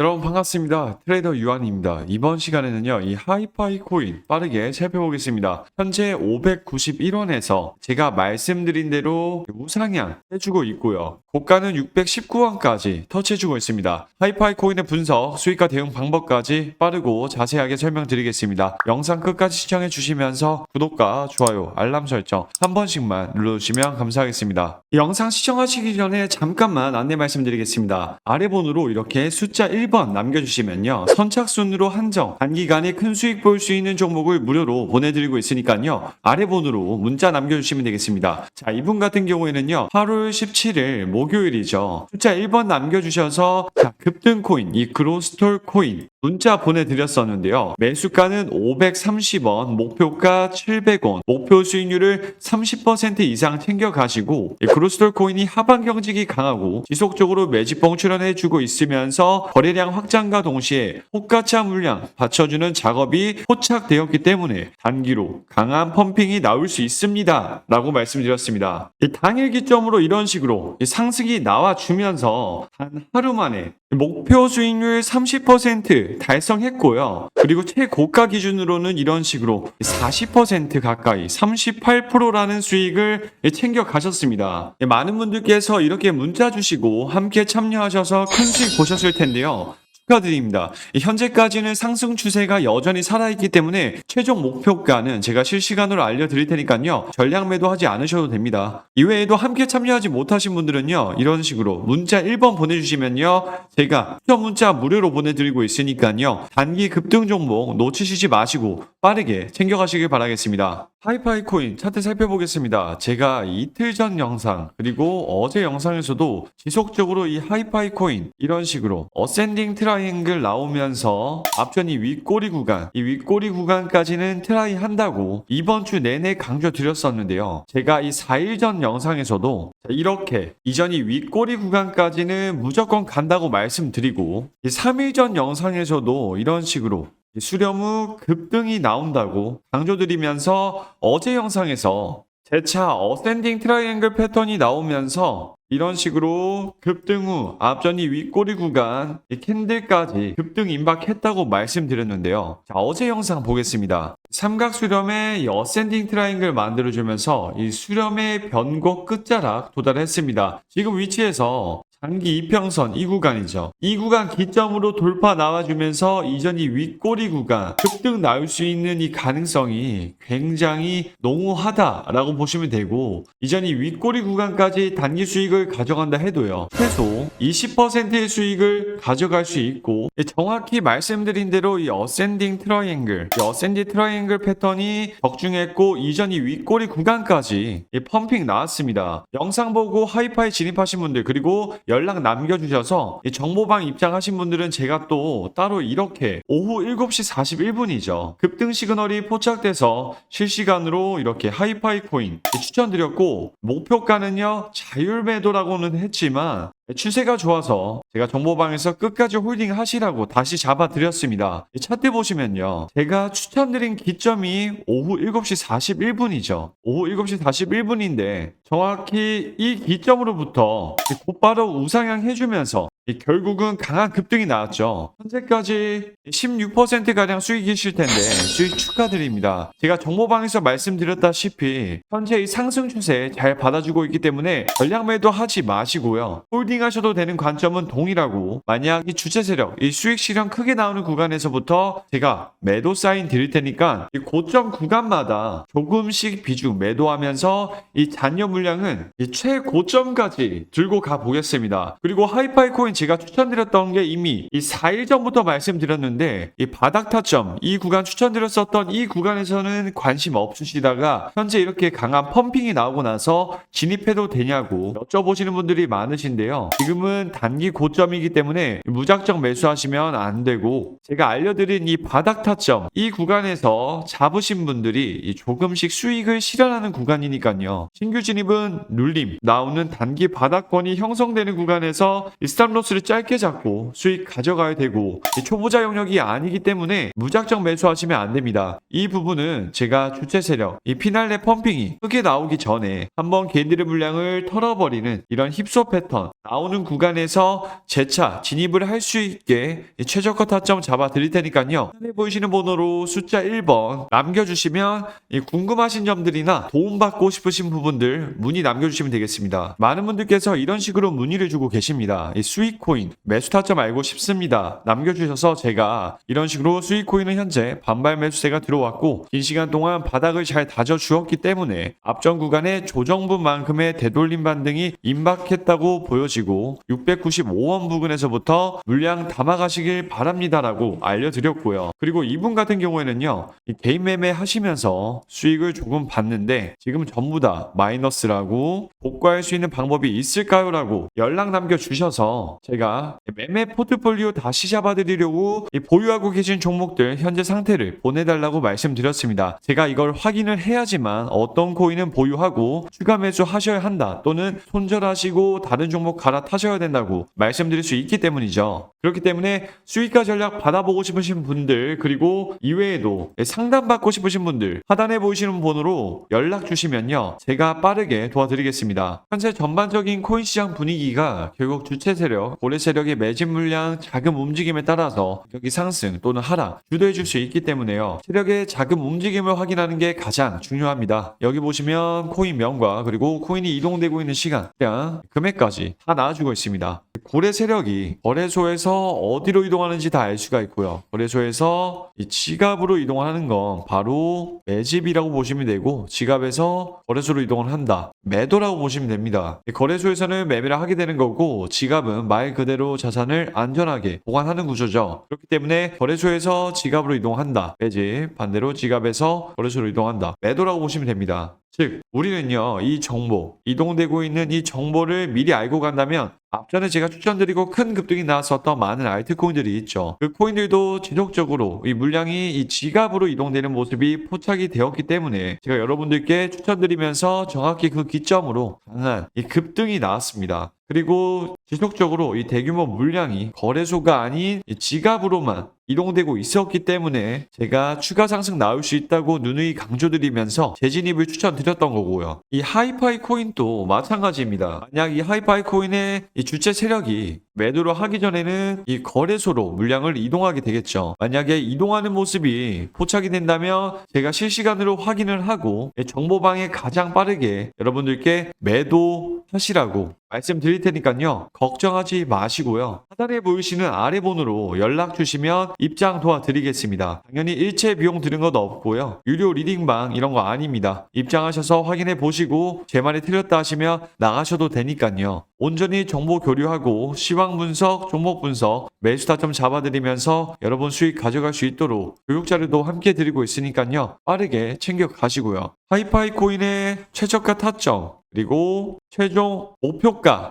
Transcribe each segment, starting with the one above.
여러분 반갑습니다. 트레이더 유한입니다. 이번 시간에는요, 이 하이파이 코인 빠르게 살펴보겠습니다. 현재 591원에서 제가 말씀드린 대로 우상향 해주고 있고요. 고가는 619원까지 터치해주고 있습니다. 하이파이 코인의 분석, 수익과 대응 방법까지 빠르고 자세하게 설명드리겠습니다. 영상 끝까지 시청해 주시면서 구독과 좋아요, 알람 설정 한 번씩만 눌러주시면 감사하겠습니다. 이 영상 시청하시기 전에 잠깐만 안내 말씀드리겠습니다. 아래 번호로 이렇게 숫자 1번 남겨주시면요. 선착순으로 한정, 단기간에 큰 수익 볼 수 있는 종목을 무료로 보내드리고 있으니까요. 아래 번호로 문자 남겨주시면 되겠습니다. 자, 이분 같은 경우에는요. 8월 17일 목요일이죠. 숫자 1번 남겨주셔서 자, 급등 코인, 이 그로스톨 코인 문자 보내드렸었는데요. 매수가는 530원, 목표가 700원, 목표 수익률을 30% 이상 챙겨가시고 이 그로스톨 코인이 하반 경직이 강하고 지속적으로 매집봉 출현해주고 있으면서 거래량 확장과 동시에 호가차 물량 받쳐주는 작업이 포착되었기 때문에 단기로 강한 펌핑이 나올 수 있습니다. 라고 말씀드렸습니다. 이 당일 기점으로 이런 식으로 이 상승이 나와주면서 단 하루 만에 목표 수익률 30% 달성했고요. 그리고 최고가 기준으로는 이런 식으로 40% 가까이 38%라는 수익을 챙겨 가셨습니다. 많은 분들께서 이렇게 문자 주시고 함께 참여하셔서 큰 수익 보셨을 텐데요. 축하드립니다. 현재까지는 상승 추세가 여전히 살아있기 때문에 최종 목표가는 제가 실시간으로 알려드릴 테니까요. 전량 매도하지 않으셔도 됩니다. 이외에도 함께 참여하지 못하신 분들은요. 이런 식으로 문자 1번 보내주시면요. 제가 추천 문자 무료로 보내드리고 있으니까요. 단기 급등 종목 놓치시지 마시고 빠르게 챙겨가시길 바라겠습니다. 하이파이 코인 차트 살펴보겠습니다. 제가 이틀 전 영상 그리고 어제 영상에서도 지속적으로 이 하이파이 코인 이런 식으로 어센딩 트라이앵글 나오면서 앞전이 윗꼬리 구간 이 윗꼬리 구간까지는 트라이 한다고 이번 주 내내 강조 드렸었는데요. 제가 이 4일 전 영상에서도 이렇게 이전이 윗꼬리 구간까지는 무조건 간다고 말씀드리고 이 3일 전 영상에서도 이런 식으로 이 수렴 후 급등이 나온다고 강조드리면서 어제 영상에서 재차 어센딩 트라이앵글 패턴이 나오면서 이런 식으로 급등 후 앞전이 윗꼬리 구간 이 캔들까지 급등 임박했다고 말씀드렸는데요. 자, 어제 영상 보겠습니다. 삼각 수렴의 이 어센딩 트라이앵글 만들어주면서 이 수렴의 변곡 끝자락 도달했습니다. 지금 위치에서 장기 이평선 이 구간이죠. 이 구간 기점으로 돌파 나와주면서 이전이 윗꼬리 구간 급등 나올 수 있는 이 가능성이 굉장히 농후하다라고 보시면 되고 이전이 윗꼬리 구간까지 단기 수익을 가져간다 해도요. 최소 20%의 수익을 가져갈 수 있고 정확히 말씀드린 대로 이 어센딩 트라이앵글 이 어센딩 트라이앵글 패턴이 적중했고 이전이 윗꼬리 구간까지 이 펌핑 나왔습니다. 영상 보고 하이파이 진입하신 분들 그리고 연락 남겨주셔서 이 정보방 입장하신 분들은 제가 또 따로 이렇게 오후 7시 41분이죠. 급등 시그널이 포착돼서 실시간으로 이렇게 하이파이 코인 추천드렸고 목표가는요 자율 매도라고는 했지만 추세가 좋아서 제가 정보방에서 끝까지 홀딩 하시라고 다시 잡아드렸습니다. 이 차트 보시면요. 제가 추천드린 기점이 오후 7시 41분이죠. 오후 7시 41분인데 정확히 이 기점으로부터 곧바로 우상향 해주면서 이 결국은 강한 급등이 나왔죠. 현재까지 16%가량 수익이실 텐데 수익 축하드립니다. 제가 정보방에서 말씀드렸다시피 현재 이 상승 추세 잘 받아주고 있기 때문에 전량 매도 하지 마시고요. 홀딩 하셔도 되는 관점은 동일하고 만약 이 주체 세력, 이 수익 실현 크게 나오는 구간에서부터 제가 매도 사인 드릴 테니까 이 고점 구간마다 조금씩 비중 매도하면서 이 잔여 물량은 이 최고점까지 들고 가 보겠습니다. 그리고 하이파이 코인 제가 추천드렸던 게 이미 이 4일 전부터 말씀드렸는데 이 바닥 타점 이 구간 추천드렸었던 이 구간에서는 관심 없으시다가 현재 이렇게 강한 펌핑이 나오고 나서 진입해도 되냐고 여쭤보시는 분들이 많으신데요. 지금은 단기 고점이기 때문에 무작정 매수하시면 안 되고 제가 알려드린 이 바닥 타점 이 구간에서 잡으신 분들이 이 조금씩 수익을 실현하는 구간이니까요. 신규 진입은 눌림 나오는 단기 바닥권이 형성되는 구간에서 이 스탑로 스 스톱로스를 짧게 잡고 수익 가져가야 되고 이 초보자 영역이 아니기 때문에 무작정 매수하시면 안 됩니다. 이 부분은 제가 주체 세력, 이 피날레 펌핑이 크게 나오기 전에 한번 개인들의 물량을 털어버리는 이런 힙소 패턴 나오는 구간에서 재차 진입을 할 수 있게 이 최저가 타점 잡아 드릴 테니까요. 화면에 보이시는 번호로 숫자 1번 남겨주시면 이 궁금하신 점들이나 도움받고 싶으신 부분들 문의 남겨주시면 되겠습니다. 많은 분들께서 이런 식으로 문의를 주고 계십니다. 이 수익 코인 매수 타점 알고 싶습니다. 남겨주셔서 제가 이런 식으로 수익 코인은 현재 반발 매수세가 들어왔고 긴 시간 동안 바닥을 잘 다져 주었기 때문에 앞전 구간에 조정분만큼의 되돌림 반등이 임박했다고 보여지고 695원 부근에서부터 물량 담아가시길 바랍니다라고 알려드렸고요. 그리고 이분 같은 경우에는요, 이 개인 매매 하시면서 수익을 조금 봤는데 지금 전부 다 마이너스라고 복구할 수 있는 방법이 있을까요?라고 연락 남겨주셔서 제가 매매 포트폴리오 다시 잡아드리려고 이 보유하고 계신 종목들 현재 상태를 보내달라고 말씀드렸습니다. 제가 이걸 확인을 해야지만 어떤 코인은 보유하고 추가 매수 하셔야 한다 또는 손절하시고 다른 종목 갈아타셔야 된다고 말씀드릴 수 있기 때문이죠. 그렇기 때문에 수익화 전략 받아보고 싶으신 분들 그리고 이외에도 상담받고 싶으신 분들 하단에 보이시는 번호로 연락 주시면요 제가 빠르게 도와드리겠습니다. 현재 전반적인 코인 시장 분위기가 결국 주체 세력, 고래 세력의 매집 물량, 자금 움직임에 따라서 여기 상승 또는 하락 주도해 줄 수 있기 때문에요. 세력의 자금 움직임을 확인하는 게 가장 중요합니다. 여기 보시면 코인 명과 그리고 코인이 이동되고 있는 시간, 그냥 금액까지 다 나와주고 있습니다. 고래 세력이 거래소에서 어디로 이동하는지 다 알 수가 있고요. 거래소에서 이 지갑으로 이동하는 건 바로 매집이라고 보시면 되고 지갑에서 거래소로 이동을 한다. 매도라고 보시면 됩니다. 이 거래소에서는 매매를 하게 되는 거고 지갑은 말 그대로 자산을 안전하게 보관하는 구조죠. 그렇기 때문에 거래소에서 지갑으로 이동한다. 매집 반대로 지갑에서 거래소로 이동한다. 매도라고 보시면 됩니다. 즉 우리는요 이 정보 이동되고 있는 이 정보를 미리 알고 간다면 앞전에 제가 추천드리고 큰 급등이 나왔었던 많은 알트코인들이 있죠. 그 코인들도 지속적으로 이 물량이 이 지갑으로 이동되는 모습이 포착이 되었기 때문에 제가 여러분들께 추천드리면서 정확히 그 기점으로 강한 이 급등이 나왔습니다. 그리고 지속적으로 이 대규모 물량이 거래소가 아닌 이 지갑으로만 이동되고 있었기 때문에 제가 추가 상승 나올 수 있다고 누누이 강조드리면서 재진입을 추천드렸던 거고요. 이 하이파이 코인도 마찬가지입니다. 만약 이 하이파이 코인의 이 주체 세력이 매도를 하기 전에는 이 거래소로 물량을 이동하게 되겠죠. 만약에 이동하는 모습이 포착이 된다면 제가 실시간으로 확인을 하고 정보방에 가장 빠르게 여러분들께 매도하시라고 말씀드릴 테니까요. 걱정하지 마시고요. 하단에 보이시는 아래 번호로 연락 주시면 입장 도와드리겠습니다. 당연히 일체 비용 드는 것 없고요. 유료 리딩방 이런 거 아닙니다. 입장하셔서 확인해 보시고 제 말이 틀렸다 하시면 나가셔도 되니까요. 온전히 정보 교류하고 시황 분석, 종목 분석, 매수 타점 잡아드리면서 여러분 수익 가져갈 수 있도록 교육 자료도 함께 드리고 있으니까요. 빠르게 챙겨 가시고요. 하이파이 코인의 최저가 타점 그리고 최종 목표가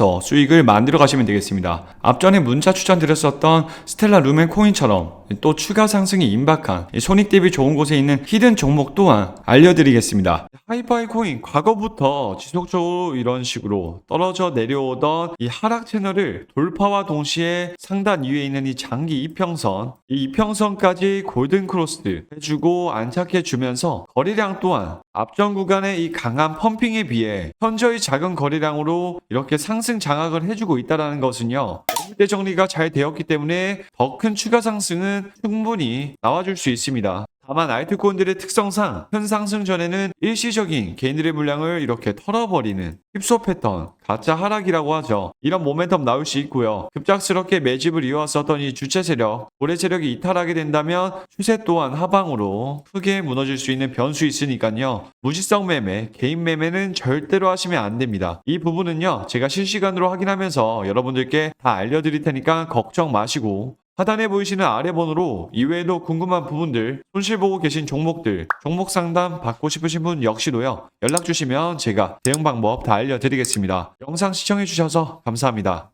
수익을 만들어 가시면 되겠습니다. 앞전에 문자 추천드렸었던 스텔라 루멘 코인처럼 또 추가 상승이 임박한 이 손익 대비 좋은 곳에 있는 히든 종목 또한 알려드리겠습니다. 하이파이 코인 과거부터 지속적으로 이런 식으로 떨어져 내려오던 이 하락 채널을 돌파와 동시에 상단 위에 있는 이 장기 이평선, 이 이평선까지 골든 크로스 해주고 안착해 주면서 거래량 또한 앞전 구간의 이 강한 펌핑에 비해 현저히 작은 거래량으로 이렇게 상승 장악을 해주고 있다는 것은요. 대 정리가 잘 되었기 때문에 더 큰 추가 상승은 충분히 나와줄 수 있습니다. 다만 알트코인들의 특성상 현상승 전에는 일시적인 개인들의 물량을 이렇게 털어버리는 힙소 패턴, 가짜 하락이라고 하죠. 이런 모멘텀 나올 수 있고요. 급작스럽게 매집을 이어왔었던 이 주체 세력, 고래 세력이 이탈하게 된다면 추세 또한 하방으로 크게 무너질 수 있는 변수 있으니까요. 무지성 매매, 개인 매매는 절대로 하시면 안 됩니다. 이 부분은요, 제가 실시간으로 확인하면서 여러분들께 다 알려드릴 테니까 걱정 마시고 하단에 보이시는 아래 번호로 이외에도 궁금한 부분들, 손실 보고 계신 종목들, 종목 상담 받고 싶으신 분 역시도요. 연락 주시면 제가 대응 방법 다 알려드리겠습니다. 영상 시청해 주셔서 감사합니다.